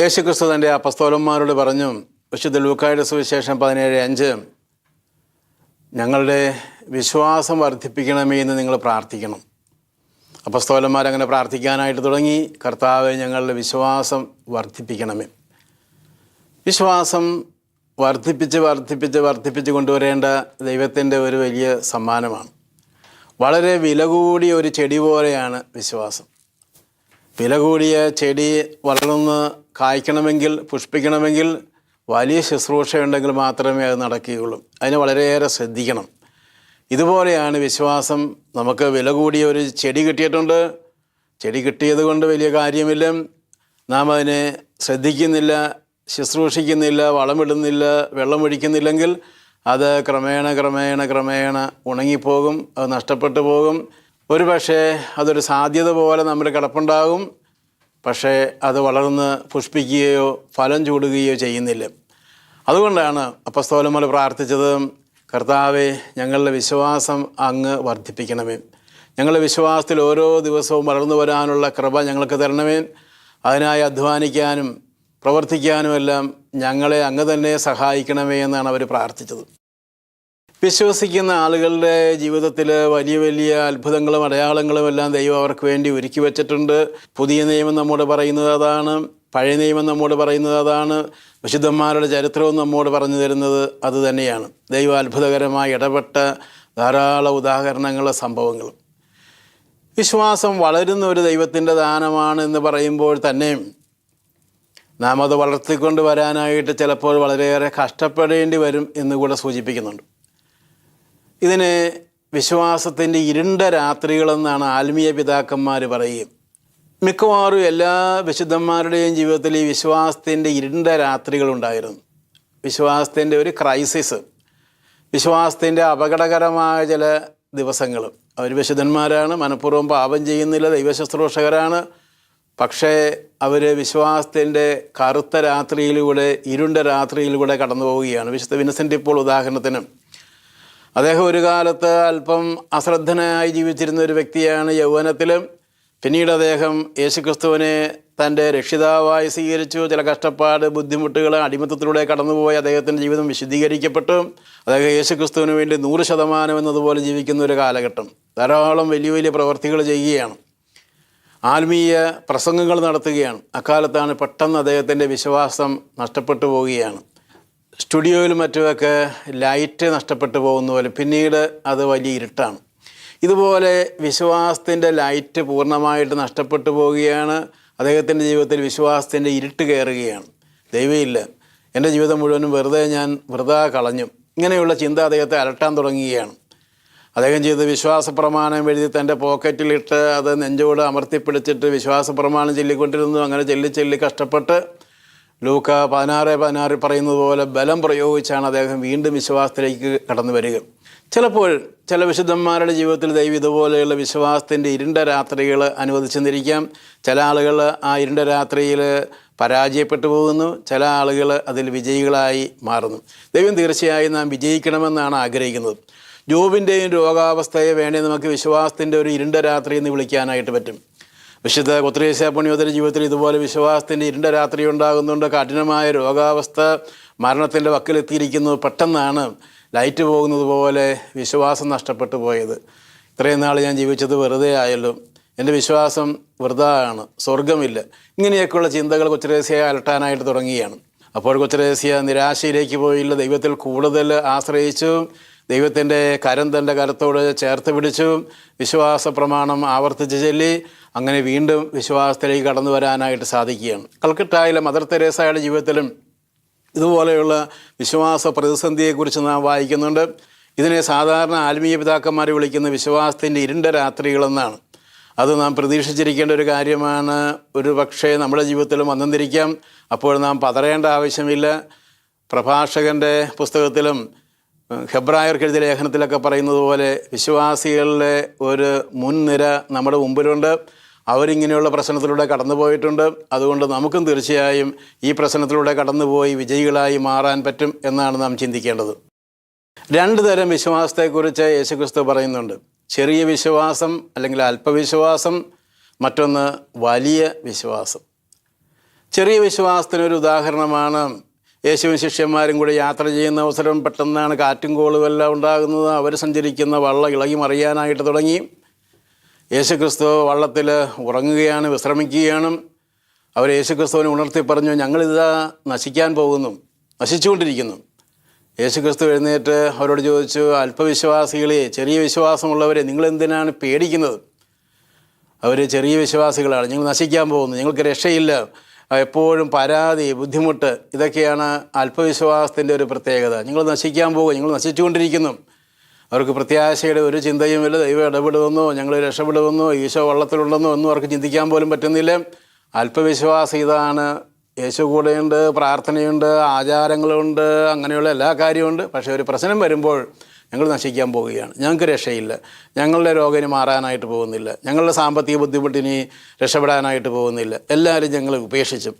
യേശുക്രിസ്തു തന്റെ അപ്പസ്തോലന്മാരോട് പറഞ്ഞു വിശുദ്ധ ലൂക്കായുടെ സുവിശേഷം പതിനേഴ് അഞ്ച് ഞങ്ങളുടെ വിശ്വാസം വർദ്ധിപ്പിക്കണമേ എന്ന് നിങ്ങൾ പ്രാർത്ഥിക്കണം. അപ്പസ്തോലന്മാരങ്ങനെ പ്രാർത്ഥിക്കാനായിട്ട് തുടങ്ങി കർത്താവ് ഞങ്ങളുടെ വിശ്വാസം വർദ്ധിപ്പിക്കണമേ. വിശ്വാസം വർദ്ധിപ്പിച്ച് വർദ്ധിപ്പിച്ച് വർദ്ധിപ്പിച്ച് കൊണ്ടുവരേണ്ട ദൈവത്തിന്റെ ഒരു വലിയ സമ്മാനമാണ്. വളരെ വില കൂടിയ ഒരു ചെടി പോലെയാണ് വിശ്വാസം. വില കൂടിയ ചെടി വളർന്ന് കായ്ക്കണമെങ്കിൽ പുഷ്പിക്കണമെങ്കിൽ വലിയ ശുശ്രൂഷയുണ്ടെങ്കിൽ മാത്രമേ അത് നടക്കുകയുള്ളൂ. അതിന് വളരെയേറെ ശ്രദ്ധിക്കണം. ഇതുപോലെയാണ് വിശ്വാസം. നമുക്ക് വില കൂടിയ ഒരു ചെടി കിട്ടിയിട്ടുണ്ട്. ചെടി കിട്ടിയത് കൊണ്ട് വലിയ കാര്യമില്ല. നാം അതിനെ ശ്രദ്ധിക്കുന്നില്ല ശുശ്രൂഷിക്കുന്നില്ല വളമിടുന്നില്ല വെള്ളമൊഴിക്കുന്നില്ലെങ്കിൽ അത് ക്രമേണ ക്രമേണ ക്രമേണ ഉണങ്ങിപ്പോകും അത് നഷ്ടപ്പെട്ടു പോകും. ഒരു പക്ഷേ അതൊരു സാധ്യത പോലെ നമ്മൾ കിടപ്പുണ്ടാകും. പക്ഷേ അത് വളർന്ന് പുഷ്പിക്കുകയോ ഫലം ചൂടുകയോ ചെയ്യുന്നില്ല. അതുകൊണ്ടാണ് അപ്പസ്തോലമല പ്രാർത്ഥിച്ചത് കർത്താവെ ഞങ്ങളുടെ വിശ്വാസം അങ്ങ് വർദ്ധിപ്പിക്കണമേ. ഞങ്ങളുടെ വിശ്വാസത്തിൽ ഓരോ ദിവസവും വളർന്നു വരാനുള്ള കൃപ ഞങ്ങൾക്ക് തരണമേ. അതിനായി അധ്വാനിക്കാനും പ്രവർത്തിക്കാനുമെല്ലാം ഞങ്ങളെ അങ്ങ് തന്നെ സഹായിക്കണമേ എന്നാണ് അവർ പ്രാർത്ഥിച്ചത്. വിശ്വസിക്കുന്ന ആളുകളുടെ ജീവിതത്തിൽ വലിയ വലിയ അത്ഭുതങ്ങളും അടയാളങ്ങളും എല്ലാം ദൈവം അവർക്ക് വേണ്ടി ഒരുക്കി വച്ചിട്ടുണ്ട്. പുതിയ നിയമം നമ്മോട് പറയുന്നത് അതാണ് പഴയ നിയമം നമ്മോട് പറയുന്നത് അതാണ് വിശുദ്ധന്മാരുടെ ചരിത്രവും നമ്മോട് പറഞ്ഞു തരുന്നത് അത് തന്നെയാണ്. ദൈവ അത്ഭുതകരമായി ഇടപെട്ട ധാരാളം ഉദാഹരണങ്ങളും സംഭവങ്ങളും വിശ്വാസം വളരുന്ന ഒരു ദൈവത്തിന്റെ ദാനമാണ് എന്ന് പറയുമ്പോൾ തന്നെ നാം അത് വളർത്തിക്കൊണ്ട് വരാനായിട്ട് ചിലപ്പോൾ വളരെയേറെ കഷ്ടപ്പെടേണ്ടി വരും എന്ന് കൂടെ സൂചിപ്പിക്കുന്നുണ്ട്. ഇതിന് വിശ്വാസത്തിന്റെ ഇരുണ്ട രാത്രികളെന്നാണ് ആത്മീയ പിതാക്കന്മാർ പറയുക മിക്കവാറും എല്ലാ വിശുദ്ധന്മാരുടെയും ജീവിതത്തിൽ ഈ വിശ്വാസത്തിന്റെ ഇരുണ്ട രാത്രികളുണ്ടായിരുന്നു വിശ്വാസത്തിന്റെ ഒരു ക്രൈസിസ് വിശ്വാസത്തിന്റെ അപകടകരമായ ചില ദിവസങ്ങൾ. അവർ വിശുദ്ധന്മാരാണ് മനഃപൂർവം പാപം ചെയ്യുന്നില്ല ദൈവശുശ്രൂഷകരാണ്. പക്ഷേ അവർ വിശ്വാസത്തിന്റെ കറുത്ത രാത്രിയിലൂടെ ഇരുണ്ട രാത്രിയിലൂടെ കടന്നു പോവുകയാണ് വിശുദ്ധ വിനസെന്റ് ഇപ്പോൾ ഉദാഹരണത്തിന് അദ്ദേഹം ഒരു കാലത്ത് അല്പം അശ്രദ്ധനായി ജീവിച്ചിരുന്ന ഒരു വ്യക്തിയാണ് യൗവനത്തിലും പിന്നീട് അദ്ദേഹം യേശുക്രിസ്തുവിനെ തന്റെ രക്ഷിതാവായി സ്വീകരിച്ചു. ചില കഷ്ടപ്പാട് ബുദ്ധിമുട്ടുകൾ അടിമത്തത്തിലൂടെ കടന്നുപോയി അദ്ദേഹത്തിന്റെ ജീവിതം വിശുദ്ധീകരിക്കപ്പെട്ടു അദ്ദേഹം യേശുക്രിസ്തുവിന് വേണ്ടി നൂറ് ശതമാനം എന്നതുപോലെ ജീവിക്കുന്ന ഒരു കാലഘട്ടം. ധാരാളം വലിയ വലിയ പ്രവർത്തികൾ ചെയ്യുകയാണ്. ആത്മീയ പ്രസംഗങ്ങൾ നടത്തുകയാണ്. അക്കാലത്താണ് പെട്ടെന്ന് അദ്ദേഹത്തിന്റെ വിശ്വാസം നഷ്ടപ്പെട്ടു പോവുകയാണ്. സ്റ്റുഡിയോയിലും മറ്റുമൊക്കെ ലൈറ്റ് നഷ്ടപ്പെട്ടു പോകുന്ന പോലെ പിന്നീട് അത് വലിയ ഇരുട്ടാണ്. ഇതുപോലെ വിശ്വാസത്തിന്റെ ലൈറ്റ് പൂർണമായിട്ട് നഷ്ടപ്പെട്ടു പോവുകയാണ്. അദ്ദേഹത്തിന്റെ ജീവിതത്തിൽ വിശ്വാസത്തിന്റെ ഇരുട്ട് കയറുകയാണ്. ദൈവമില്ല. എന്റെ ജീവിതം മുഴുവനും വെറുതെ ഞാൻ വെറുതെ കളഞ്ഞു. ഇങ്ങനെയുള്ള ചിന്ത അദ്ദേഹത്തെ അലട്ടാൻ തുടങ്ങുകയാണ്. അദ്ദേഹം ചെയ്ത് വിശ്വാസ പ്രമാണം എഴുതി തന്റെ പോക്കറ്റിലിട്ട് അത് നെഞ്ചോട് അമർത്തിപ്പിടിച്ചിട്ട് വിശ്വാസ പ്രമാണം ചൊല്ലിക്കൊണ്ടിരുന്നു. അങ്ങനെ ചെല്ലി ചെല്ലി കഷ്ടപ്പെട്ട് ലൂക്ക പതിനാറ് പതിനാറ് പറയുന്നത് പോലെ ബലം പ്രയോഗിച്ചാണ് അദ്ദേഹം വീണ്ടും വിശ്വാസത്തിലേക്ക് കടന്നു വരിക. ചിലപ്പോൾ ചില വിശുദ്ധന്മാരുടെ ജീവിതത്തിൽ ദൈവം ഇതുപോലെയുള്ള വിശ്വാസത്തിന്റെ ഇരുണ്ട രാത്രികൾ അനുവദിച്ചെന്നിരിക്കാം ചില ആളുകൾ ആ ഇരുണ്ട രാത്രിയിൽ പരാജയപ്പെട്ടു പോകുന്നു. ചില ആളുകൾ അതിൽ വിജയികളായി മാറുന്നു. ദൈവം തീർച്ചയായും നാം വിജയിക്കണമെന്നാണ് ആഗ്രഹിക്കുന്നത്. ജോബിന്റെയും രോഗാവസ്ഥയെ വേണേ നമുക്ക് വിശ്വാസത്തിന്റെ ഒരു ഇരുണ്ട രാത്രി എന്ന് വിളിക്കാനായിട്ട് പറ്റും. വിശുദ്ധ കൊത്രേശ്യ പുണ്യോദര ജീവിതത്തിൽ ഇതുപോലെ വിശ്വാസത്തിന്റെ ഇരുണ്ട രാത്രി ഉണ്ടാകുന്നുണ്ട്. കഠിനമായ രോഗാവസ്ഥ മരണത്തിന്റെ വക്കിലെത്തിയിരിക്കുന്നു. പെട്ടെന്നാണ് ലൈറ്റ് പോകുന്നത് പോലെ വിശ്വാസം നഷ്ടപ്പെട്ടു പോയത്. ഇത്രയും നാൾ ഞാൻ ജീവിച്ചത് വെറുതെ ആയല്ലോ. എന്റെ വിശ്വാസം വെറുതെ ആണ് സ്വർഗമില്ല ഇങ്ങനെയൊക്കെയുള്ള ചിന്തകൾ കൊച്ചരേസ്യ അലട്ടാനായിട്ട് തുടങ്ങിയാണ്. അപ്പോൾ കൊച്ചരേസ്യ നിരാശയിലേക്ക് പോയില്ല. ദൈവത്തിൽ കൂടുതൽ ആശ്രയിച്ചു. ദൈവത്തിന്റെ കരം തന്റെ കരത്തോട് ചേർത്ത് പിടിച്ചു. വിശ്വാസ പ്രമാണം ആവർത്തിച്ച് ചൊല്ലി. അങ്ങനെ വീണ്ടും വിശ്വാസത്തിലേക്ക് കടന്നു വരാനായിട്ട് സാധിക്കുകയാണ്. കൽക്കട്ടയിലെ മദർ തെരേസയുടെ ജീവിതത്തിലും ഇതുപോലെയുള്ള വിശ്വാസ പ്രതിസന്ധിയെക്കുറിച്ച് നാം വായിക്കുന്നുണ്ട്. ഇതിനെ സാധാരണ ആത്മീയ പിതാക്കന്മാർ വിളിക്കുന്ന വിശ്വാസത്തിന്റെ ഇരുണ്ട രാത്രികളെന്നാണ്. അത് നാം പ്രതീക്ഷിച്ചിരിക്കേണ്ട ഒരു കാര്യമാണ്. ഒരു പക്ഷേ നമ്മുടെ ജീവിതത്തിലും വന്നിരിക്കാം അപ്പോൾ നാം പതറേണ്ട ആവശ്യമില്ല. പ്രഭാഷകന്റെ പുസ്തകത്തിലും ഹെബ്രായർക്ക് എഴുതിയ ലേഖനത്തിലൊക്കെ പറയുന്നത് പോലെ വിശ്വാസികളുടെ ഒരു മുൻനിര നമ്മുടെ മുമ്പിലുണ്ട്. അവരിങ്ങനെയുള്ള പ്രശ്നത്തിലൂടെ കടന്നു പോയിട്ടുണ്ട്. അതുകൊണ്ട് നമുക്കും തീർച്ചയായും ഈ പ്രശ്നത്തിലൂടെ കടന്നുപോയി വിജയികളായി മാറാൻ പറ്റും എന്നാണ് നാം ചിന്തിക്കേണ്ടത്. രണ്ട് തരം വിശ്വാസത്തെക്കുറിച്ച് യേശുക്രിസ്തു പറയുന്നുണ്ട്. ചെറിയ വിശ്വാസം അല്ലെങ്കിൽ അല്പവിശ്വാസം മറ്റൊന്ന് വലിയ വിശ്വാസം. ചെറിയ വിശ്വാസത്തിനൊരു ഉദാഹരണമാണ് യേശുവും ശിഷ്യന്മാരും കൂടി യാത്ര ചെയ്യുന്ന അവസരം പെട്ടെന്നാണ് കാറ്റും കോളും എല്ലാം ഉണ്ടാകുന്നത്. അവർ സഞ്ചരിക്കുന്ന വള്ളം ഇളകി മറിയാനായിട്ട് തുടങ്ങി. യേശുക്രിസ്തു വള്ളത്തിൽ ഉറങ്ങുകയാണ് വിശ്രമിക്കുകയാണ്. അവർ യേശുക്രിസ്തുവിനെ ഉണർത്തി പറഞ്ഞു ഞങ്ങളിതാ നശിക്കാൻ പോകുന്നു നശിച്ചുകൊണ്ടിരിക്കുന്നു. യേശുക്രിസ്തു എഴുന്നേറ്റ് അവരോട് ചോദിച്ചു അല്പവിശ്വാസികളെ ചെറിയ വിശ്വാസമുള്ളവരെ നിങ്ങളെന്തിനാണ് പേടിക്കുന്നത്? അവർ ചെറിയ വിശ്വാസികളാണ് ഞങ്ങൾ നശിക്കാൻ പോകുന്നു ഞങ്ങൾക്ക് രക്ഷയില്ല. എപ്പോഴും പരാതി ബുദ്ധിമുട്ട് ഇതൊക്കെയാണ് അല്പവിശ്വാസത്തിന്റെ ഒരു പ്രത്യേകത. നിങ്ങൾ നശിക്കാൻ പോകും നിങ്ങൾ നശിച്ചുകൊണ്ടിരിക്കുന്നു. അവർക്ക് പ്രത്യാശയുടെ ഒരു ചിന്തയുമില്ല. ദൈവം ഇടപെടുമെന്നോ ഞങ്ങൾ രക്ഷപ്പെടുമെന്നോ ഈശോ വള്ളത്തിലുണ്ടെന്നോ ഒന്നും അവർക്ക് ചിന്തിക്കാൻ പോലും പറ്റുന്നില്ല. അല്പവിശ്വാസം ഇതാണ്. യേശു കൂടെയുണ്ട് പ്രാർത്ഥനയുണ്ട് ആചാരങ്ങളുണ്ട് അങ്ങനെയുള്ള എല്ലാ കാര്യമുണ്ട്. പക്ഷേ ഒരു പ്രശ്നം വരുമ്പോൾ ഞങ്ങൾ നശിക്കാൻ പോവുകയാണ്. ഞങ്ങൾക്ക് രക്ഷയില്ല. ഞങ്ങളുടെ രോഗം ഇനി മാറാനായിട്ട് പോകുന്നില്ല. ഞങ്ങളുടെ സാമ്പത്തിക ബുദ്ധിമുട്ടിനി രക്ഷപ്പെടാനായിട്ട് പോകുന്നില്ല. എല്ലാവരും ഞങ്ങൾ ഉപേക്ഷിച്ചു.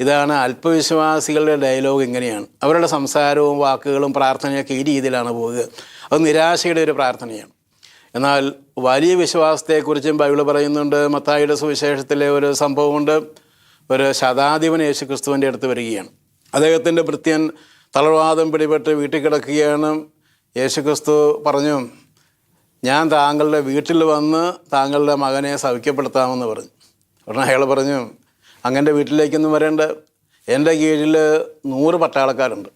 ഇതാണ് അല്പവിശ്വാസികളുടെ ഡയലോഗ് ഇങ്ങനെയാണ്. അവരുടെ സംസാരവും വാക്കുകളും പ്രാർത്ഥനയൊക്കെ ഈ രീതിയിലാണ് പോവുക. അത് നിരാശയുടെ ഒരു പ്രാർത്ഥനയാണ്. എന്നാൽ വലിയ വിശ്വാസത്തെക്കുറിച്ചും ബൈബിൾ പറയുന്നുണ്ട്. മത്തായിയുടെ സുവിശേഷത്തിലെ ഒരു സംഭവമുണ്ട്. ഒരു ശതാധിപൻ യേശു ക്രിസ്തുവിന്റെ അടുത്ത് വരികയാണ്. അദ്ദേഹത്തിന്റെ ഭൃത്യൻ തളർവാദം പിടിപെട്ട് വീട്ടിൽ കിടക്കുകയാണ്. യേശു ക്രിസ്തു പറഞ്ഞു ഞാൻ താങ്കളുടെ വീട്ടിൽ വന്ന് താങ്കളുടെ മകനെ സൗഖ്യപ്പെടുത്താമെന്ന് പറഞ്ഞു. ഉടനെ അയാൾ പറഞ്ഞു അങ്ങന്റെ വീട്ടിലേക്കൊന്നും വരേണ്ട. എന്റെ കീഴിൽ നൂറ് പട്ടാളക്കാരുണ്ട്.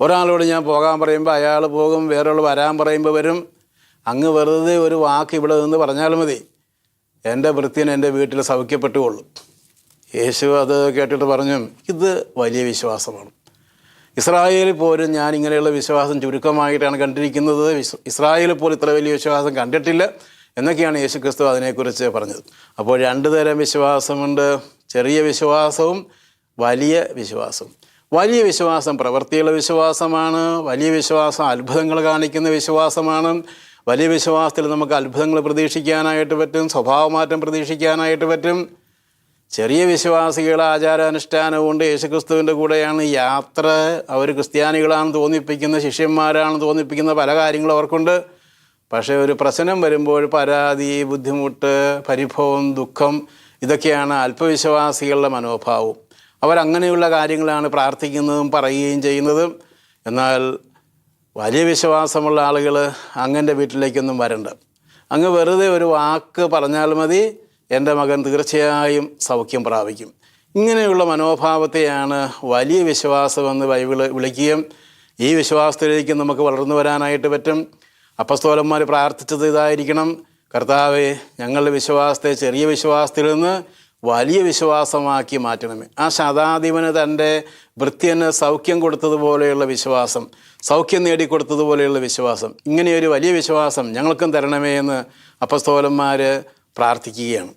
ഒരാളോട് ഞാൻ പോകാൻ പറയുമ്പോൾ അയാൾ പോകും വേറൊരാൾ വരാൻ പറയുമ്പോൾ വരും. അങ്ങ് വെറുതെ ഒരു വാക്ക് ഇവിടെ നിന്ന് പറഞ്ഞാൽ മതി. എന്റെ വൃത്തിയൻ എന്റെ വീട്ടിൽ സൗഖ്യപ്പെട്ടുകൊള്ളു. യേശു അത് കേട്ടിട്ട് പറഞ്ഞു ഇത് വലിയ വിശ്വാസമാണ്. ഇസ്രായേലിൽ പോലും ഞാൻ ഇങ്ങനെയുള്ള വിശ്വാസം ചുരുക്കമായിട്ടാണ് കണ്ടിരിക്കുന്നത്. ഇസ്രായേൽ പോലും ഇത്ര വലിയ വിശ്വാസം കണ്ടിട്ടില്ല എന്നൊക്കെയാണ് യേശു ക്രിസ്തു അതിനെക്കുറിച്ച് പറഞ്ഞത്. അപ്പോൾ രണ്ട് തരം വിശ്വാസമുണ്ട്. ചെറിയ വിശ്വാസവും വലിയ വിശ്വാസവും. വലിയ വിശ്വാസം പ്രവൃത്തിയുള്ള വിശ്വാസമാണ്. വലിയ വിശ്വാസം അത്ഭുതങ്ങൾ കാണിക്കുന്ന വിശ്വാസമാണ്. വലിയ വിശ്വാസത്തിൽ നമുക്ക് അത്ഭുതങ്ങൾ പ്രതീക്ഷിക്കാനായിട്ട് പറ്റും. സ്വഭാവമാറ്റം പ്രതീക്ഷിക്കാനായിട്ട് പറ്റും. ചെറിയ വിശ്വാസികൾ ആചാരാനുഷ്ഠാനം കൊണ്ട് യേശുക്രിസ്തുവിന്റെ കൂടെയാണ് യാത്ര അവർ ക്രിസ്ത്യാനികളാണെന്ന് തോന്നിപ്പിക്കുന്ന ശിഷ്യന്മാരാണെന്ന് തോന്നിപ്പിക്കുന്ന പല കാര്യങ്ങളും അവർക്കുണ്ട്. പക്ഷേ ഒരു പ്രശ്നം വരുമ്പോൾ പരാതി ബുദ്ധിമുട്ട് പരിഭവം ദുഃഖം ഇതൊക്കെയാണ് അല്പവിശ്വാസികളുടെ മനോഭാവം. അവരങ്ങനെയുള്ള കാര്യങ്ങളാണ് പ്രാർത്ഥിക്കുന്നതും പറയുകയും ചെയ്യുന്നതും. എന്നാൽ വലിയ വിശ്വാസമുള്ള ആളുകൾ അങ്ങന്റെ വീട്ടിലേക്കൊന്നും വരണ്ട. അങ്ങ് വെറുതെ ഒരു വാക്ക് പറഞ്ഞാൽ മതി. എന്റെ മകൻ തീർച്ചയായും സൗഖ്യം പ്രാപിക്കും. ഇങ്ങനെയുള്ള മനോഭാവത്തെയാണ് വലിയ വിശ്വാസമെന്ന് ബൈബിൾ വിളിക്കുകയും ഈ വിശ്വാസത്തിലേക്ക് നമുക്ക് വളർന്നു വരാനായിട്ട് പറ്റും. അപ്പസ്തോലന്മാർ പ്രാർത്ഥിച്ചത് ഇതായിരിക്കണം. കർത്താവെ ഞങ്ങളുടെ വിശ്വാസത്തെ ചെറിയ വിശ്വാസത്തിൽ നിന്ന് വലിയ വിശ്വാസമാക്കി മാറ്റണമേ. ആ ശതാധിപന് തന്റെ വൃത്യന് സൗഖ്യം കൊടുത്തതുപോലെയുള്ള വിശ്വാസം സൗഖ്യം നേടിക്കൊടുത്തതുപോലെയുള്ള വിശ്വാസം ഇങ്ങനെയൊരു വലിയ വിശ്വാസം ഞങ്ങൾക്കും തരണമേ എന്ന് അപ്പസ്തോലന്മാർ പ്രാർത്ഥിക്കുകയാണ്.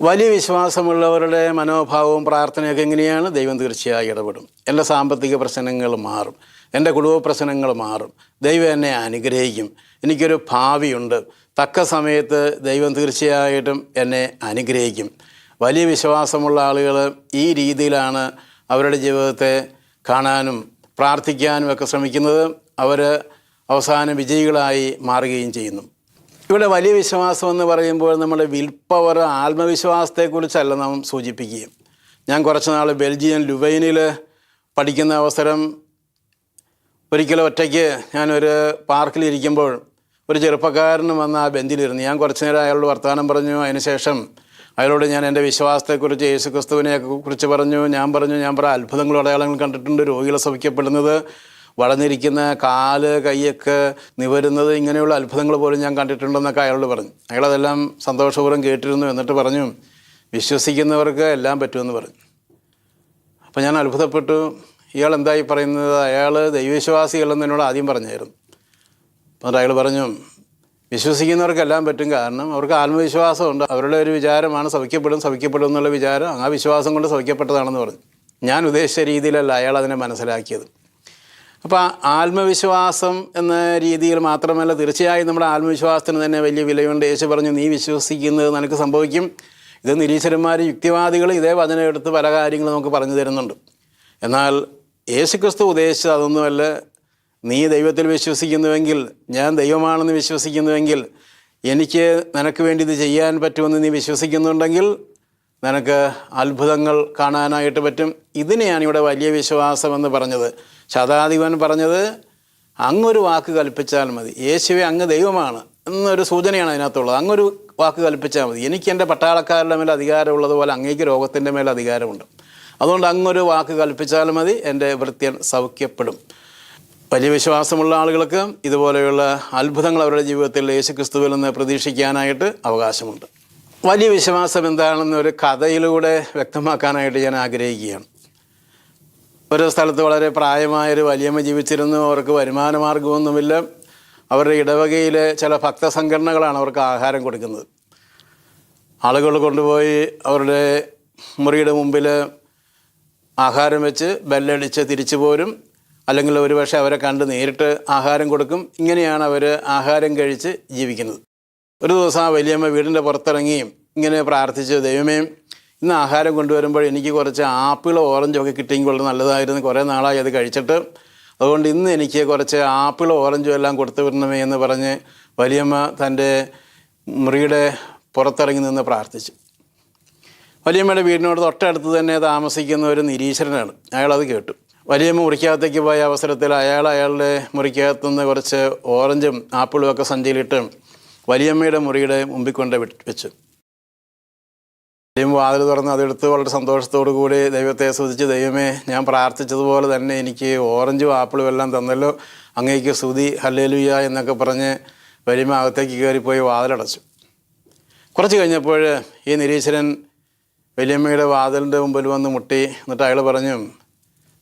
വലിയ വിശ്വാസമുള്ളവരുടെ മനോഭാവവും പ്രാർത്ഥനയൊക്കെ എങ്ങനെയാണ്? ദൈവം തീർച്ചയായും ഇടപെടും. എന്റെ സാമ്പത്തിക പ്രശ്നങ്ങൾ മാറും. എന്റെ കുടുംബ പ്രശ്നങ്ങൾ മാറും. ദൈവം എന്നെ അനുഗ്രഹിക്കും. എനിക്കൊരു ഭാവിയുണ്ട്. തക്ക സമയത്ത് ദൈവം തീർച്ചയായിട്ടും എന്നെ അനുഗ്രഹിക്കും. വലിയ വിശ്വാസമുള്ള ആളുകൾ ഈ രീതിയിലാണ് അവരുടെ ജീവിതത്തെ കാണാനും പ്രാർത്ഥിക്കാനും ഒക്കെ ശ്രമിക്കുന്നത്. അവർ അവസാനം വിജയികളായി മാറുകയും ചെയ്യുന്നു. ഇവിടെ വലിയ വിശ്വാസം എന്ന് പറയുമ്പോൾ നമ്മുടെ വിൽ ആത്മവിശ്വാസത്തെക്കുറിച്ചല്ല നാം സൂചിപ്പിക്കുകയും. ഞാൻ കുറച്ച് നാൾ ബെൽജിയം ലുവൈനിൽ പഠിക്കുന്ന അവസരം ഒരിക്കലും ഒറ്റയ്ക്ക് ഞാനൊരു പാർക്കിലിരിക്കുമ്പോൾ ഒരു ചെറുപ്പക്കാരൻ വന്ന് ആ ബെഞ്ചിലിരുന്നു. ഞാൻ കുറച്ച് നേരം അയാളോട് വർത്തമാനം പറഞ്ഞു. അതിനുശേഷം അയാളോട് ഞാൻ എന്റെ വിശ്വാസത്തെക്കുറിച്ച് യേശു ക്രിസ്തുവിനെ കുറിച്ച് പറഞ്ഞു. ഞാൻ പറഞ്ഞു ഞാൻ പറ അത്ഭുതങ്ങളും അടയാളങ്ങൾ കണ്ടിട്ടുണ്ട്. രോഗികളെ സൗഖ്യപ്പെടുന്നത് വളഞ്ഞിരിക്കുന്ന കാൽ കൈയൊക്കെ നിവരുന്നത് ഇങ്ങനെയുള്ള അത്ഭുതങ്ങൾ പോലും ഞാൻ കണ്ടിട്ടുണ്ടെന്നൊക്കെ അയാളോട് പറഞ്ഞു. അയാളതെല്ലാം സന്തോഷപൂർവം കേട്ടിരുന്നു എന്നിട്ട് പറഞ്ഞു വിശ്വസിക്കുന്നവർക്ക് എല്ലാം പറ്റുമെന്ന് പറഞ്ഞു. അപ്പോൾ ഞാൻ അത്ഭുതപ്പെട്ടു. ഇയാൾ എന്തായി പറയുന്നത്? അയാൾ ദൈവവിശ്വാസികളെന്ന് എന്നോട് ആദ്യം പറഞ്ഞായിരുന്നു. എന്നിട്ട് അയാൾ പറഞ്ഞു വിശ്വസിക്കുന്നവർക്കെല്ലാം പറ്റും. കാരണം അവർക്ക് ആത്മവിശ്വാസമുണ്ട്. അവരുടെ ഒരു വിചാരമാണ് സൗഖ്യപ്പെടും സൗഖ്യപ്പെടും എന്നുള്ള വിചാരം ആ വിശ്വാസം കൊണ്ട് സൗഖ്യപ്പെട്ടതാണെന്ന് പറഞ്ഞു. ഞാൻ ഉദ്ദേശിച്ച രീതിയിലല്ല അയാൾ അതിനെ മനസ്സിലാക്കിയത്. അപ്പോൾ ആത്മവിശ്വാസം എന്ന രീതിയിൽ മാത്രമല്ല തീർച്ചയായും നമ്മുടെ ആത്മവിശ്വാസത്തിന് തന്നെ വലിയ വിലയുണ്ട്. യേശു പറഞ്ഞു നീ വിശ്വസിക്കുന്നത് നിനക്ക് സംഭവിക്കും. ഇത് നിരീശ്വരന്മാർ യുക്തിവാദികൾ ഇതേ വചനം എടുത്ത് പല കാര്യങ്ങളും നമുക്ക് പറഞ്ഞു തരുന്നുണ്ട്. എന്നാൽ യേശുക്രിസ്തു ഉദ്ദേശിച്ചത് അതൊന്നുമല്ല. നീ ദൈവത്തിൽ വിശ്വസിക്കുന്നുവെങ്കിൽ ഞാൻ ദൈവമാണെന്ന് വിശ്വസിക്കുന്നുവെങ്കിൽ എനിക്ക് നിനക്ക് വേണ്ടി ഇത് ചെയ്യാൻ പറ്റുമെന്ന് നീ വിശ്വസിക്കുന്നുണ്ടെങ്കിൽ നിനക്ക് അത്ഭുതങ്ങൾ കാണാനായിട്ട് പറ്റും. ഇതിനെയാണ് ഇവിടെ വലിയ വിശ്വാസം എന്ന് പറഞ്ഞത്. ശതാധിപൻ പറഞ്ഞത് അങ്ങൊരു വാക്ക് കൽപ്പിച്ചാൽ മതി. യേശുവെ അങ്ങ് ദൈവമാണ് എന്നൊരു സൂചനയാണ് അതിനകത്തുള്ളത്. അങ്ങൊരു വാക്ക് കൽപ്പിച്ചാൽ മതി. എനിക്ക് എന്റെ പട്ടാളക്കാരുടെ മേൽ അധികാരമുള്ളതുപോലെ അങ്ങേക്ക് രോഗത്തിന്റെ മേൽ അധികാരമുണ്ട്. അതുകൊണ്ട് അങ്ങൊരു വാക്ക് കൽപ്പിച്ചാൽ മതി. എന്റെ വൃത്യൻ സൗഖ്യപ്പെടും. വലിയ വിശ്വാസമുള്ള ആളുകൾക്ക് ഇതുപോലെയുള്ള അത്ഭുതങ്ങൾ അവരുടെ ജീവിതത്തിൽ യേശു ക്രിസ്തുവിൽ നിന്ന് പ്രതീക്ഷിക്കാനായിട്ട് അവകാശമുണ്ട്. വലിയ വിശ്വാസം എന്താണെന്ന് ഒരു കഥയിലൂടെ വ്യക്തമാക്കാനായിട്ട് ഞാൻ ആഗ്രഹിക്കുകയാണ്. ഒരു സ്ഥലത്ത് വളരെ പ്രായമായ ഒരു വലിയമ്മ ജീവിച്ചിരുന്നു. അവർക്ക് വരുമാന മാർഗമൊന്നുമില്ല അവരുടെ ഇടവകയിലെ ചില ഭക്തസംഘടനകളാണ് അവർക്ക് ആഹാരം കൊടുക്കുന്നത്. ആളുകൾ കൊണ്ടുപോയി അവരുടെ മുറിയുടെ മുമ്പിൽ ആഹാരം വെച്ച് ബെല്ലടിച്ച് തിരിച്ചു പോരും. അല്ലെങ്കിൽ ഒരുപക്ഷെ അവരെ കണ്ട് നേരിട്ട് ആഹാരം കൊടുക്കും. ഇങ്ങനെയാണ് അവർ ആഹാരം കഴിച്ച് ജീവിക്കുന്നത്. ഒരു ദിവസം ആ വലിയമ്മ വീടിന്റെ പുറത്തിറങ്ങിയും ഇങ്ങനെ പ്രാർത്ഥിച്ചു ദൈവമേ ഇന്ന് ആഹാരം കൊണ്ടുവരുമ്പോൾ എനിക്ക് കുറച്ച് ആപ്പിളോ ഓറഞ്ചോ ഒക്കെ കിട്ടിയെങ്കിൽ വളരെ നല്ലതായിരുന്നു. കുറേ നാളായി അത് കഴിച്ചിട്ട്. അതുകൊണ്ട് ഇന്ന് എനിക്ക് കുറച്ച് ആപ്പിളോ ഓറഞ്ചോ എല്ലാം കൊടുത്തു വിടണമേ എന്ന് പറഞ്ഞ് വലിയമ്മ തന്റെ മുറിയുടെ പുറത്തിറങ്ങി നിന്ന് പ്രാർത്ഥിച്ചു. വലിയമ്മയുടെ വീടിനോട് തൊട്ടടുത്ത് തന്നെ താമസിക്കുന്ന ഒരു നിരീശ്വരനാണ്. അയാളത് കേട്ടു. വലിയമ്മ മുറിക്കകത്തേക്ക് പോയ അവസരത്തിൽ അയാൾ അയാളുടെ മുറിക്കകത്തു നിന്ന് കുറച്ച് ഓറഞ്ചും ആപ്പിളും ഒക്കെ സഞ്ചിയിലിട്ട് വലിയമ്മയുടെ മുറിയുടെ മുമ്പിൽ കൊണ്ട് വെച്ചു. വലിയമ്മ വാതിൽ തുറന്ന് അതെടുത്ത് വളരെ സന്തോഷത്തോടു കൂടി ദൈവത്തെ സ്തുതിച്ച് ദൈവമേ ഞാൻ പ്രാർത്ഥിച്ചതുപോലെ തന്നെ എനിക്ക് ഓറഞ്ചും ആപ്പിളും എല്ലാം തന്നല്ലോ. അങ്ങേക്ക് സ്തുതി ഹല്ലേലുയ എന്നൊക്കെ പറഞ്ഞ് വലിയമ്മ അകത്തേക്ക് കയറിപ്പോയി വാതിലടച്ചു. കുറച്ച് കഴിഞ്ഞപ്പോൾ ഈ നിരീശ്വരൻ വലിയമ്മയുടെ വാതിലിന്റെ മുമ്പിൽ വന്ന് മുട്ടി. എന്നിട്ട് അയാൾ പറഞ്ഞു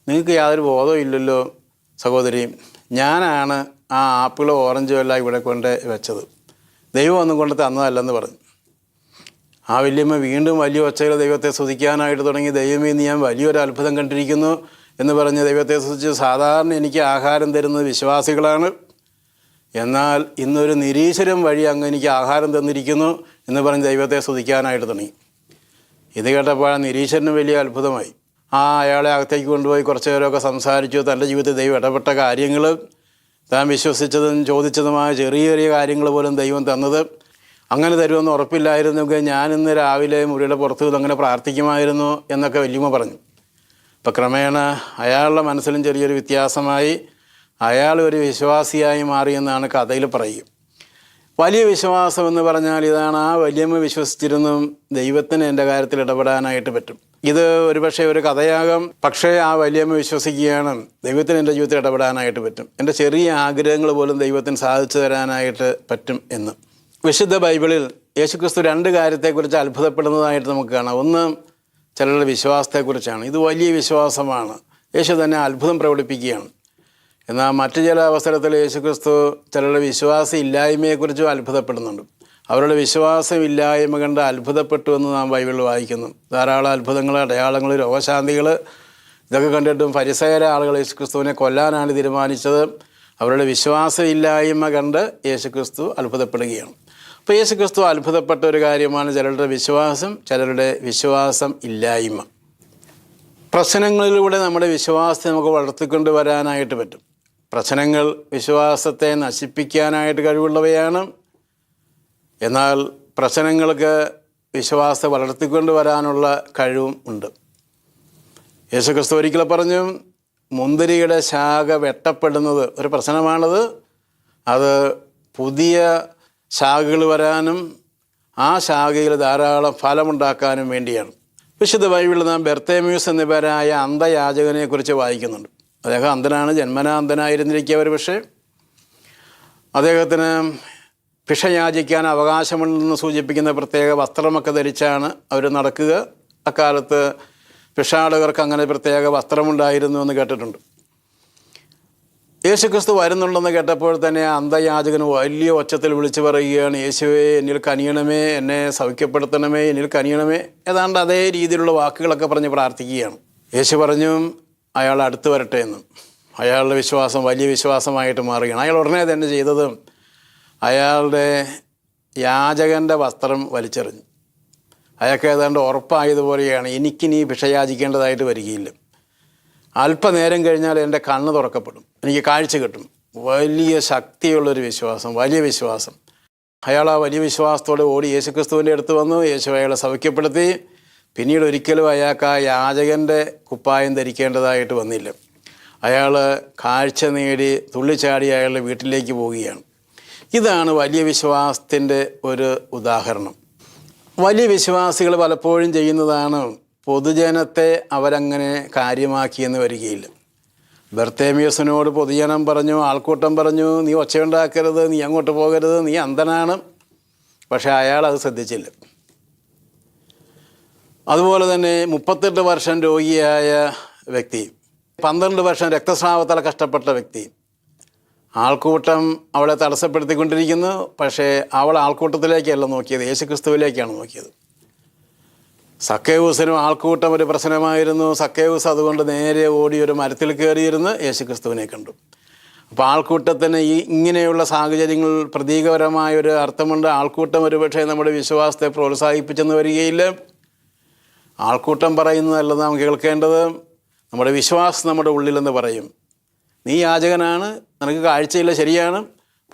നിങ്ങൾക്ക് യാതൊരു ബോധവും ഇല്ലല്ലോ സഹോദരി. ഞാനാണ് ആ ആപ്പിളോ ഓറഞ്ചോ എല്ലാം ഇവിടെ കൊണ്ട് വെച്ചത്. ദൈവം ഒന്നും കൊണ്ട് തന്നതല്ലെന്ന് പറഞ്ഞു. ആ വല്യമ്മ വീണ്ടും വലിയ ഒച്ചയിൽ ദൈവത്തെ സ്തുതിക്കാനായിട്ട് തുടങ്ങി ദൈവമേ ഞാൻ വലിയൊരു അത്ഭുതം കണ്ടിരിക്കുന്നു എന്ന് പറഞ്ഞ് ദൈവത്തെ സ്തുതിച്ച് സാധാരണ എനിക്ക് ആഹാരം തരുന്നത് വിശ്വാസികളാണ്. എന്നാൽ ഇന്നൊരു നിരീശ്വരം വഴി അങ്ങ് എനിക്ക് ആഹാരം തന്നിരിക്കുന്നു എന്ന് പറഞ്ഞ് ദൈവത്തെ സ്തുതിക്കാനായിട്ട് തുടങ്ങി. ഇത് കേട്ടപ്പോൾ നിരീശ്വരന് വലിയ അത്ഭുതമായി. ആ അയാളെ അകത്തേക്ക് കൊണ്ടുപോയി കുറച്ച് നേരമൊക്കെ സംസാരിച്ചു. തന്റെ ജീവിതത്തിൽ ദൈവം ഇടപെട്ട കാര്യങ്ങൾ താൻ വിശ്വസിച്ചതും ചോദിച്ചതുമായ ചെറിയ ചെറിയ കാര്യങ്ങൾ പോലും ദൈവം തന്നത്. അങ്ങനെ തരുമെന്ന് ഉറപ്പില്ലായിരുന്നെങ്കിൽ ഞാൻ ഇന്ന് രാവിലെ മുറിയുടെ പുറത്ത് അങ്ങനെ പ്രാർത്ഥിക്കുമായിരുന്നു എന്നൊക്കെ വല്യമ്മ പറഞ്ഞു. അപ്പോൾ ക്രമേണ അയാളുടെ മനസ്സിലും ചെറിയൊരു വ്യത്യാസമായി അയാൾ ഒരു വിശ്വാസിയായി മാറിയെന്നാണ് കഥയിൽ പറയുക. വലിയ വിശ്വാസം എന്ന് പറഞ്ഞാൽ ഇതാണ് ആ വലിയമ്മ വിശ്വസിച്ചിരുന്നു ദൈവത്തിന് എന്റെ കാര്യത്തിൽ ഇടപെടാനായിട്ട് പറ്റും. ഇത് ഒരുപക്ഷെ ഒരു കഥയാകാം പക്ഷേ ആ വലിയമ്മ വിശ്വസിക്കുകയാണ് ദൈവത്തിന് എന്റെ ജീവിതത്തിൽ ഇടപെടാനായിട്ട് പറ്റും. എന്റെ ചെറിയ ആഗ്രഹങ്ങൾ പോലും ദൈവത്തിന് സാധിച്ചു തരാനായിട്ട് പറ്റും എന്ന്. വിശുദ്ധ ബൈബിളിൽ യേശുക്രിസ്തു രണ്ട് കാര്യത്തെക്കുറിച്ച് അത്ഭുതപ്പെടുന്നതായിട്ട് നമുക്ക് കാണാം. ഒന്ന് ചിലരുടെ വിശ്വാസത്തെക്കുറിച്ചാണ്. ഇത് വലിയ വിശ്വാസമാണ്. യേശു തന്നെ അത്ഭുതം പ്രകടിപ്പിക്കുകയാണ്. എന്നാൽ മറ്റു ചില അവസരത്തിൽ യേശുക്രിസ്തു ചിലരുടെ വിശ്വാസം ഇല്ലായ്മയെക്കുറിച്ചും അത്ഭുതപ്പെടുന്നുണ്ട്. അവരുടെ വിശ്വാസം ഇല്ലായ്മ കണ്ട് അത്ഭുതപ്പെട്ടു എന്ന് നാം ബൈബിളിൽ വായിക്കുന്നു. ധാരാളം അത്ഭുതങ്ങൾ അടയാളങ്ങൾ രോഗശാന്തികൾ ഇതൊക്കെ കണ്ടിട്ടും പരിസര ആളുകൾ യേശുക്രിസ്തുവിനെ കൊല്ലാനാണ് തീരുമാനിച്ചത്. അവരുടെ വിശ്വാസമില്ലായ്മ കണ്ട് യേശുക്രിസ്തു അത്ഭുതപ്പെടുകയാണ്. അപ്പോൾ യേശു ക്രിസ്തു അത്ഭുതപ്പെട്ട ഒരു കാര്യമാണ് ചിലരുടെ വിശ്വാസം ചിലരുടെ വിശ്വാസം ഇല്ലായ്മ. പ്രശ്നങ്ങളിലൂടെ നമ്മുടെ വിശ്വാസത്തെ നമുക്ക് വളർത്തിക്കൊണ്ട് വരാനായിട്ട് പറ്റും. പ്രശ്നങ്ങൾ വിശ്വാസത്തെ നശിപ്പിക്കാനായിട്ട് കഴിവുള്ളവയാണ്. എന്നാൽ പ്രശ്നങ്ങൾക്ക് വിശ്വാസത്തെ വളർത്തിക്കൊണ്ട് വരാനുള്ള കഴിവും ഉണ്ട്. യേശുക്രിസ്തു ഒരിക്കൽ പറഞ്ഞു മുന്തിരിയുടെ ശാഖ വെട്ടപ്പെടുന്നത് ഒരു പ്രശ്നമാണത്. അത് പുതിയ ശാഖകൾ വരാനും ആ ശാഖയിൽ ധാരാളം ഫലമുണ്ടാക്കാനും വേണ്ടിയാണ്. വിശുദ്ധ ബൈബിളിൽ നാം ബെർത്തേമ്യൂസ് എന്ന പേരായ അന്ധയാചകനെക്കുറിച്ച് വായിക്കുന്നുണ്ട്. അദ്ദേഹം അന്ധനാണ് ജന്മനാ അന്ധനായിരുന്നിരിക്കുക ഒരു പക്ഷേ അദ്ദേഹത്തിന് ഭിക്ഷ യാചിക്കാൻ അവകാശമുണ്ടെന്ന് സൂചിപ്പിക്കുന്ന പ്രത്യേക വസ്ത്രമൊക്കെ ധരിച്ചാണ് അവർ നടക്കുക. അക്കാലത്ത് ഭിക്ഷാടകർക്ക് അങ്ങനെ പ്രത്യേക വസ്ത്രമുണ്ടായിരുന്നു എന്ന് കേട്ടിട്ടുണ്ട്. യേശുക്രിസ്തു വരുന്നുണ്ടെന്ന് കേട്ടപ്പോൾ തന്നെ ആ അന്ധയാചകൻ വലിയ ഒച്ചത്തിൽ വിളിച്ചു പറയുകയാണ് യേശുവേ എന്നിൽ കനിയണമേ എന്നെ സൗഖ്യപ്പെടുത്തണമേ എന്നിൽ കനിയണമേ ഏതാണ്ട് അതേ രീതിയിലുള്ള വാക്കുകളൊക്കെ പറഞ്ഞ് പ്രാർത്ഥിക്കുകയാണ്. യേശു പറഞ്ഞു അയാൾ അടുത്ത് വരട്ടെ എന്ന്. അയാളുടെ വിശ്വാസം വലിയ വിശ്വാസമായിട്ട് മാറുകയാണ്. അയാൾ ഉടനെ തന്നെ ചെയ്തത് അയാളുടെ യാചകന്റെ വസ്ത്രം വലിച്ചെറിഞ്ഞു. അയാൾക്ക് ഏതാണ്ട് ഉറപ്പായതുപോലെയാണ് എനിക്കിനി ഭിക്ഷയാചിക്കേണ്ടതായിട്ട് വരികയില്ല. അല്പനേരം കഴിഞ്ഞാൽ എന്റെ കണ്ണ് തുറക്കപ്പെടും. എനിക്ക് കാഴ്ച കിട്ടും. വലിയ ശക്തിയുള്ളൊരു വിശ്വാസം വലിയ വിശ്വാസം. അയാൾ ആ വലിയ വിശ്വാസത്തോടെ ഓടി യേശുക്രിസ്തുവിന്റെ അടുത്ത് വന്നു. യേശു അയാളെ സൗഖ്യപ്പെടുത്തി. പിന്നീട് ഒരിക്കലും അയാൾക്ക് ആ യാചകന്റെ കുപ്പായം ധരിക്കേണ്ടതായിട്ട് വന്നില്ല. അയാൾ കാഴ്ച നേടി തുള്ളിച്ചാടി അയാളുടെ വീട്ടിലേക്ക് പോവുകയാണ്. ഇതാണ് വലിയ വിശ്വാസത്തിന്റെ ഒരു ഉദാഹരണം. വലിയ വിശ്വാസികൾ പലപ്പോഴും ചെയ്യുന്നതാണ് പൊതുജനത്തെ അവരങ്ങനെ കാര്യമാക്കിയെന്ന് വരികയില്ല. ബർത്തേമിയസിനോട് പൊതുജനം പറഞ്ഞു ആൾക്കൂട്ടം പറഞ്ഞു നീ ഒച്ചയുണ്ടാക്കരുത് നീ അങ്ങോട്ട് പോകരുത് നീ അന്ധനാണ്. പക്ഷേ അയാൾ അത് ശ്രദ്ധിച്ചില്ല. അതുപോലെ തന്നെ മുപ്പത്തെട്ട് വർഷം രോഗിയായ വ്യക്തി പന്ത്രണ്ട് വർഷം രക്തസ്രാവത്താൽ കഷ്ടപ്പെട്ട വ്യക്തി ആൾക്കൂട്ടം അവളെ തടസ്സപ്പെടുത്തിക്കൊണ്ടിരിക്കുന്നു പക്ഷേ അവൾ ആൾക്കൂട്ടത്തിലേക്കല്ല നോക്കിയത് യേശുക്രിസ്തുവിലേക്കാണ് നോക്കിയത്. സക്കേവൂസിനും ആൾക്കൂട്ടം ഒരു പ്രശ്നമായിരുന്നു. സക്കേവൂസ് അതുകൊണ്ട് നേരെ ഓടി ഒരു മരത്തിൽ കയറിയിരുന്ന് യേശുക്രിസ്തുവിനെ കണ്ടു. അപ്പോൾ ആൾക്കൂട്ടത്തിന് ഈ ഇങ്ങനെയുള്ള സാഹചര്യങ്ങൾ പ്രതീകപരമായ ഒരു അർത്ഥമുണ്ട്. ആൾക്കൂട്ടം ഒരുപക്ഷെ നമ്മുടെ വിശ്വാസത്തെ പ്രോത്സാഹിപ്പിച്ചെന്ന് വരികയില്ല. ആൾക്കൂട്ടം പറയുന്നതല്ല നാം കേൾക്കേണ്ടത്. നമ്മുടെ വിശ്വാസം നമ്മുടെ ഉള്ളിലെന്ന് പറയും. നീ യാചകനാണ് നിനക്ക് കാഴ്ചയില്ല ശരിയാണ്.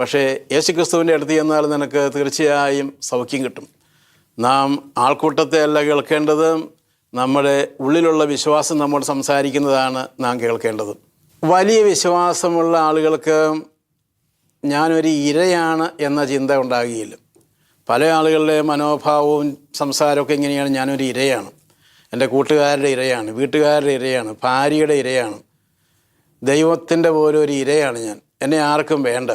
പക്ഷേ യേശുക്രിസ്തുവിന്റെ അടുത്ത് ചെന്നാൽ നിനക്ക് തീർച്ചയായും സൗഖ്യം കിട്ടും. നാം ആൾക്കൂട്ടത്തെ അല്ല കേൾക്കേണ്ടത് നമ്മുടെ ഉള്ളിലുള്ള വിശ്വാസം നമ്മൾ സംസാരിക്കുന്നതാണ് നാം കേൾക്കേണ്ടത്. വലിയ വിശ്വാസമുള്ള ആളുകൾക്ക് ഞാനൊരു ഇരയാണ് എന്ന ചിന്ത ഉണ്ടാകുകയില്ല പല ആളുകളുടെ മനോഭാവവും സംസാരമൊക്കെ ഇങ്ങനെയാണ് ഞാനൊരു ഇരയാണ്. എന്റെ കൂട്ടുകാരുടെ ഇരയാണ് വീട്ടുകാരുടെ ഇരയാണ് ഭാര്യയുടെ ഇരയാണ്. ദൈവത്തിന്റെ പോലെ ഒരു ഇരയാണ് ഞാൻ. എന്നെ ആർക്കും വേണ്ട.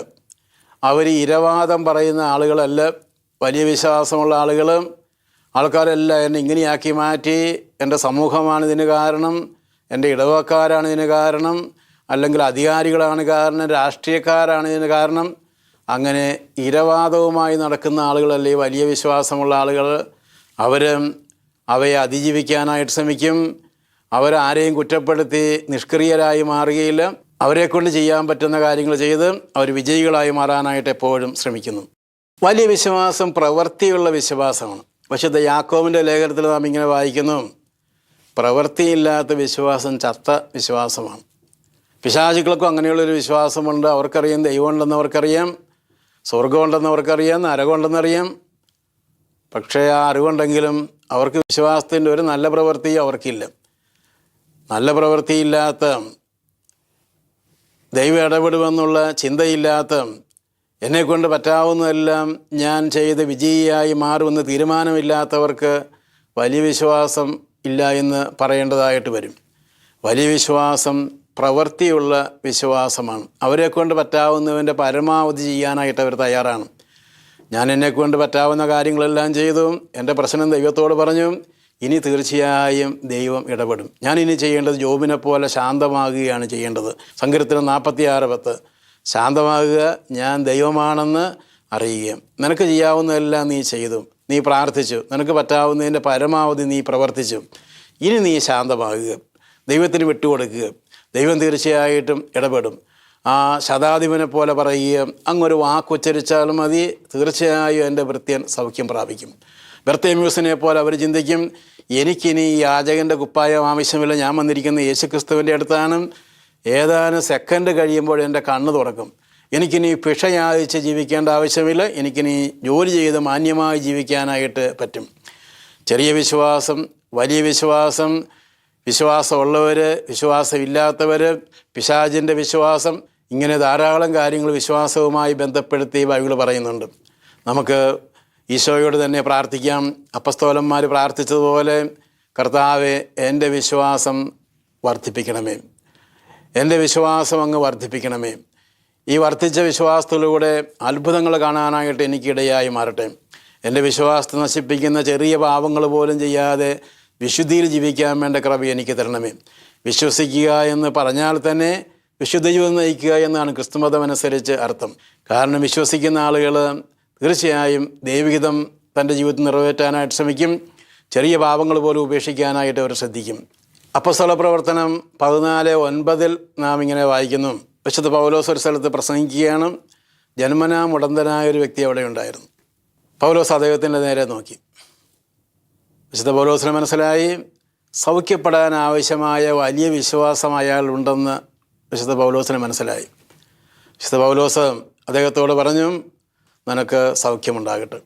അവർ ഇരവാദം പറയുന്ന ആളുകളല്ല വലിയ വിശ്വാസമുള്ള ആളുകൾ ആൾക്കാരെല്ലാം എന്നെ ഇങ്ങനെയാക്കി മാറ്റി. എന്റെ സമൂഹമാണ് ഇതിന് കാരണം. എന്റെ ഇടവക്കാരാണ് ഇതിന് കാരണം. അല്ലെങ്കിൽ അധികാരികളാണ് കാരണം. രാഷ്ട്രീയക്കാരാണ് ഇതിന് കാരണം. അങ്ങനെ ഇരവാദവുമായി നടക്കുന്ന ആളുകളല്ലേ വലിയ വിശ്വാസമുള്ള ആളുകൾ. അവർ അവയെ അതിജീവിക്കാനായിട്ട് ശ്രമിക്കും. അവരാരെയും കുറ്റപ്പെടുത്തി നിഷ്ക്രിയരായി മാറുകയില്ല. അവരെക്കൊണ്ട് ചെയ്യാൻ പറ്റുന്ന കാര്യങ്ങൾ ചെയ്ത് അവർ വിജയികളായി മാറാനായിട്ട് എപ്പോഴും ശ്രമിക്കുന്നു. വലിയ വിശ്വാസം പ്രവൃത്തിയുള്ള വിശ്വാസമാണ്. പക്ഷേ ഇത് യാക്കോവിന്റെ ലേഖനത്തിൽ നാം ഇങ്ങനെ വായിക്കുന്നു പ്രവൃത്തിയില്ലാത്ത വിശ്വാസം ചത്ത വിശ്വാസമാണ്. പിശാചുക്കൾക്കും അങ്ങനെയുള്ളൊരു വിശ്വാസമുണ്ട്. അവർക്കറിയാം ദൈവമുണ്ടെന്ന് അവർക്കറിയാം സ്വർഗമുണ്ടെന്ന് അവർക്കറിയാം നരകമുണ്ടെന്നറിയാം പക്ഷേ ആ അറിവുണ്ടെങ്കിലും അവർക്ക് വിശ്വാസത്തിന്റെ ഒരു നല്ല പ്രവൃത്തി അവർക്കില്ല. നല്ല പ്രവൃത്തിയില്ലാത്ത ദൈവം ഇടപെടുമെന്നുള്ള ചിന്തയില്ലാത്ത എന്നെക്കൊണ്ട് പറ്റാവുന്നതെല്ലാം ഞാൻ ചെയ്ത് വിജയിയായി മാറുമെന്ന് തീരുമാനമില്ലാത്തവർക്ക് വലിയ വിശ്വാസം ഇല്ല എന്ന് പറയേണ്ടതായിട്ട് വരും. വലിയ വിശ്വാസം പ്രവൃത്തിയുള്ള വിശ്വാസമാണ്. അവരെക്കൊണ്ട് പറ്റാവുന്നവന്റെ പരമാവധി ചെയ്യാനായിട്ട് അവർ തയ്യാറാണ്. ഞാൻ എന്നെക്കൊണ്ട് പറ്റാവുന്ന കാര്യങ്ങളെല്ലാം ചെയ്തു. എന്റെ പ്രശ്നം ദൈവത്തോട് പറഞ്ഞു. ഇനി തീർച്ചയായും ദൈവം ഇടപെടും. ഞാൻ ഇനി ചെയ്യേണ്ടത് ജോബിനെ പോലെ ശാന്തമാകുകയാണ് ചെയ്യേണ്ടത്. സങ്കീർത്തനം നാൽപ്പത്തി ആറ് പത്ത്. ശാന്തമാകുക ഞാൻ ദൈവമാണെന്ന് അറിയുക നിനക്ക് ചെയ്യാവുന്നതെല്ലാം നീ ചെയ്തു നീ പ്രാർത്ഥിച്ചു നിനക്ക് പറ്റാവുന്നതിന്റെ പരമാവധി നീ പ്രവർത്തിച്ചു. ഇനി നീ ശാന്തമാകുക ദൈവത്തിന് വിട്ടുകൊടുക്കുക ദൈവം തീർച്ചയായിട്ടും ഇടപെടും. ആ ശതാധിപനെ പോലെ പറയുക അങ്ങൊരു വാക്കുച്ചരിച്ചാൽ മതി തീർച്ചയായും എന്റെ വൃത്യൻ സൗഖ്യം പ്രാപിക്കും. ബർത്തേമ്യൂസിനെ പോലെ അവർ ചിന്തിക്കും എനിക്കിനി ഈ യാചകന്റെ കുപ്പായം ആവശ്യമില്ല ഞാൻ വന്നിരിക്കുന്ന യേശുക്രിസ്തുവിന്റെ അടുത്താണ് ഏതാനും സെക്കൻഡ് കഴിയുമ്പോൾ എന്റെ കണ്ണ് തുറക്കും. എനിക്കിനി ഭിക്ഷ യാചിച്ച് ജീവിക്കേണ്ട ആവശ്യമില്ല. എനിക്കിനി ജോലി ചെയ്ത് മാന്യമായി ജീവിക്കാനായിട്ട് പറ്റും. ചെറിയ വിശ്വാസം വലിയ വിശ്വാസം വിശ്വാസമുള്ളവർ വിശ്വാസമില്ലാത്തവർ പിശാചിന്റെ വിശ്വാസം ഇങ്ങനെ ധാരാളം കാര്യങ്ങൾ വിശ്വാസവുമായി ബന്ധപ്പെടുത്തി ബൈബിൾ പറയുന്നുണ്ട്. നമുക്ക് ഈശോയോട് തന്നെ പ്രാർത്ഥിക്കാം. അപ്പസ്തോലന്മാർ പ്രാർത്ഥിച്ചതുപോലെ കർത്താവെ എന്റെ വിശ്വാസം വർദ്ധിപ്പിക്കണമേ. എന്റെ വിശ്വാസം അങ്ങ് വർദ്ധിപ്പിക്കണമേ. ഈ വർദ്ധിച്ച വിശ്വാസത്തിലൂടെ അത്ഭുതങ്ങൾ കാണാനായിട്ട് എനിക്കിടയായി മാറട്ടെ. എന്റെ വിശ്വാസത്തെ നശിപ്പിക്കുന്ന ചെറിയ പാവങ്ങൾ പോലും ചെയ്യാതെ വിശുദ്ധിയിൽ ജീവിക്കാൻ വേണ്ട കൃപ എനിക്ക് തരണമേ. വിശ്വസിക്കുക എന്ന് പറഞ്ഞാൽ തന്നെ വിശുദ്ധ ജീവിതം നയിക്കുക എന്നാണ് ക്രിസ്തുമതം അനുസരിച്ച് അർത്ഥം. കാരണം വിശ്വസിക്കുന്ന ആളുകൾ തീർച്ചയായും ദൈവഹിതം തന്റെ ജീവിതത്തിൽ നിറവേറ്റാനായിട്ട് ശ്രമിക്കും. ചെറിയ പാവങ്ങൾ പോലും ഉപേക്ഷിക്കാനായിട്ട് അവർ ശ്രദ്ധിക്കും. അപ്പസ്തല പ്രവർത്തനം പതിനാല് ഒൻപതിൽ നാം ഇങ്ങനെ വായിക്കുന്നു. വിശുദ്ധ പൗലോസ് ഒരു സ്ഥലത്ത് പ്രസംഗിക്കുകയാണ്. ജന്മനാ മുടന്തനായ ഒരു വ്യക്തി അവിടെ ഉണ്ടായിരുന്നു. പൗലോസ് അദ്ദേഹത്തിന്റെ നേരെ നോക്കി. വിശുദ്ധ പൗലോസിന് മനസ്സിലായി സൗഖ്യപ്പെടാൻ ആവശ്യമായ വലിയ വിശ്വാസം അയാൾ ഉണ്ടെന്ന് വിശുദ്ധ പൗലോസിന് മനസ്സിലായി. വിശുദ്ധ പൗലോസ് അദ്ദേഹത്തോട് പറഞ്ഞു നിനക്ക് സൗഖ്യമുണ്ടാകട്ടെ.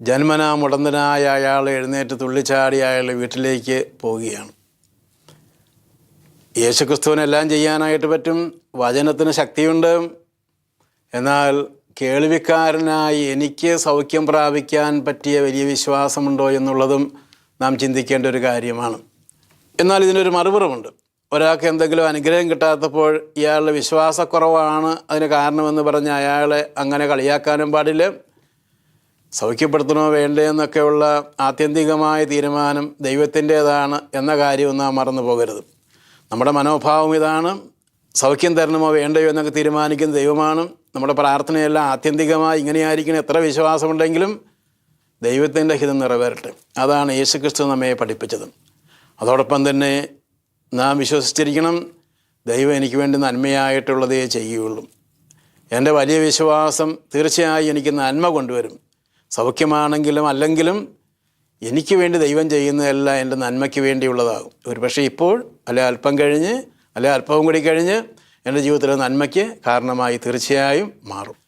ജന്മനാ മുടന്തനായ അയാൾ എഴുന്നേറ്റ് തുള്ളിച്ചാടി അയാളുടെ വീട്ടിലേക്ക് പോവുകയാണ്. യേശുക്രിസ്തുവിനെല്ലാം ചെയ്യാനായിട്ട് പറ്റും വചനത്തിന് ശക്തിയുണ്ട്. എന്നാൽ കേൾവിക്കാരനായി എനിക്ക് സൗഖ്യം പ്രാപിക്കാൻ പറ്റിയ വലിയ വിശ്വാസമുണ്ടോ എന്നുള്ളതും നാം ചിന്തിക്കേണ്ട ഒരു കാര്യമാണ്. എന്നാൽ ഇതിനൊരു മറുപുറമുണ്ട്. ഒരാൾക്ക് എന്തെങ്കിലും അനുഗ്രഹം കിട്ടാത്തപ്പോൾ ഇയാളുടെ വിശ്വാസക്കുറവാണ് അതിന് കാരണമെന്ന് പറഞ്ഞ് അയാളെ അങ്ങനെ കളിയാക്കാനും പാടില്ല. സൗഖ്യപ്പെടുത്തണോ വേണ്ടേ എന്നൊക്കെയുള്ള ആത്യന്തികമായ തീരുമാനം ദൈവത്തിന്റേതാണ് എന്ന കാര്യവും നാം മറന്നു പോകരുത്. നമ്മുടെ മനോഭാവം ഇതാണ്. സൗഖ്യം തരണമോ വേണ്ടയോ എന്നൊക്കെ തീരുമാനിക്കുന്ന ദൈവമാണ്. നമ്മുടെ പ്രാർത്ഥനയെല്ലാം ആത്യന്തികമായി ഇങ്ങനെയായിരിക്കണം. എത്ര വിശ്വാസമുണ്ടെങ്കിലും ദൈവത്തിന്റെ ഹിതം നിറവേറട്ടെ. അതാണ് യേശുക്രിസ്തു നമ്മെ പഠിപ്പിച്ചത്. അതോടൊപ്പം തന്നെ നാം വിശ്വസിച്ചിരിക്കണം ദൈവം എനിക്ക് വേണ്ടി നന്മയായിട്ടുള്ളതേ ചെയ്യുകയുള്ളൂ. എന്റെ വലിയ വിശ്വാസം തീർച്ചയായും എനിക്ക് നന്മ കൊണ്ടുവരും. സൗഖ്യമാണെങ്കിലും അല്ലെങ്കിലും എനിക്ക് വേണ്ടി ദൈവം ചെയ്യുന്നതെല്ലാം എന്റെ നന്മയ്ക്ക് വേണ്ടിയുള്ളതാകും. ഒരു പക്ഷേ ഇപ്പോൾ അല്ലെ അല്പം കഴിഞ്ഞ് അല്ലെ അല്പവും കൂടി കഴിഞ്ഞ് എന്റെ ജീവിതത്തിലെ നന്മയ്ക്ക് കാരണമായി തീർച്ചയായും മാറും.